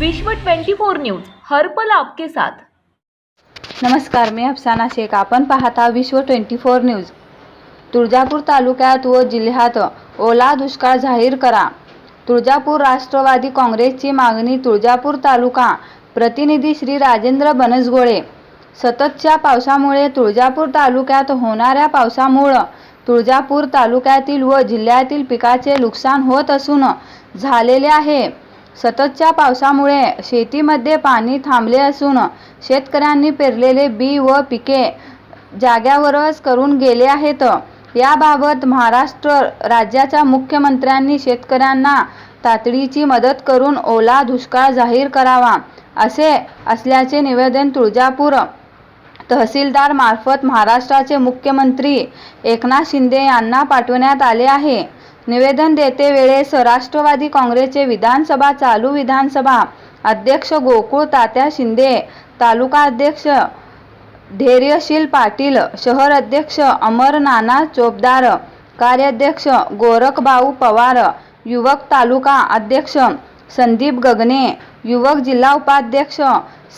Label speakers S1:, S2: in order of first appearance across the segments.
S1: विश्व 24 न्यूज हर्पल आपके साथ.
S2: नमस्कार मी अफसाना शेख. आपण पाहता विश्व ट्वेंटी फोर न्यूज. तुळजापूर तालुक्यात व जिल्ह्यात ओला दुष्काळ जाहीर करा. तुळजापूर राष्ट्रवादी काँग्रेसची मागणी तुळजापूर तालुका प्रतिनिधी श्री राजेंद्र बनसगोळे. सततच्या पावसामुळे तुळजापूर तालुक्यात होणाऱ्या पावसामुळं तुळजापूर तालुक्यातील व जिल्ह्यातील पिकाचे नुकसान होत असून झालेले आहे. सततच्या पावसामुळे शेतीमध्ये पाणी थांबले असून शेतकऱ्यांनी पेरलेले बी व पिके जाग्यावरच करून गेले आहेत. याबाबत महाराष्ट्र राज्याच्या मुख्यमंत्र्यांनी शेतकऱ्यांना तातडीची मदत करून ओला दुष्काळ जाहीर करावा असे असल्याचे निवेदन तुळजापूर तहसीलदार मार्फत महाराष्ट्राचे मुख्यमंत्री एकनाथ शिंदे यांना पाठवण्यात आले आहे. निवेदन देते वेळेस राष्ट्रवादी काँग्रेसचे विधानसभा चालू विधानसभा अध्यक्ष गोकुळ तात्या शिंदे तालुका अध्यक्ष धैर्यशील पाटील शहर अध्यक्ष अमर नाना चोपदार कार्याध्यक्ष गोरखभाऊ पवार युवक तालुका अध्यक्ष संदीप गगने युवक जिल्हा उपाध्यक्ष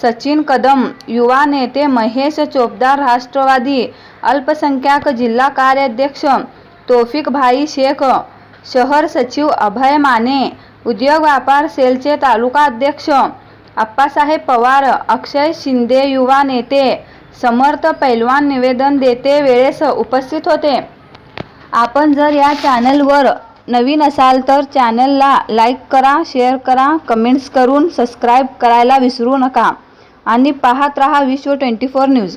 S2: सचिन कदम युवा नेते महेश चोपदार राष्ट्रवादी अल्पसंख्याक जिल्हा कार्याध्यक्ष तोफिक भाई शेख शहर सचिव अभय माने उद्योग व्यापार सेलचे तालुका अध्यक्ष आप्पासाहेब पवार अक्षय शिंदे युवा नेते समर्थ पैलवान निवेदन देते वेळेस उपस्थित होते. आपण जर या चॅनलवर नवीन असाल तर चॅनलला लाईक करा शेअर करा कमेंट्स करून सबस्क्राईब करायला विसरू नका. आणि पाहत रहा विश्व ट्वेंटी फोर न्यूज.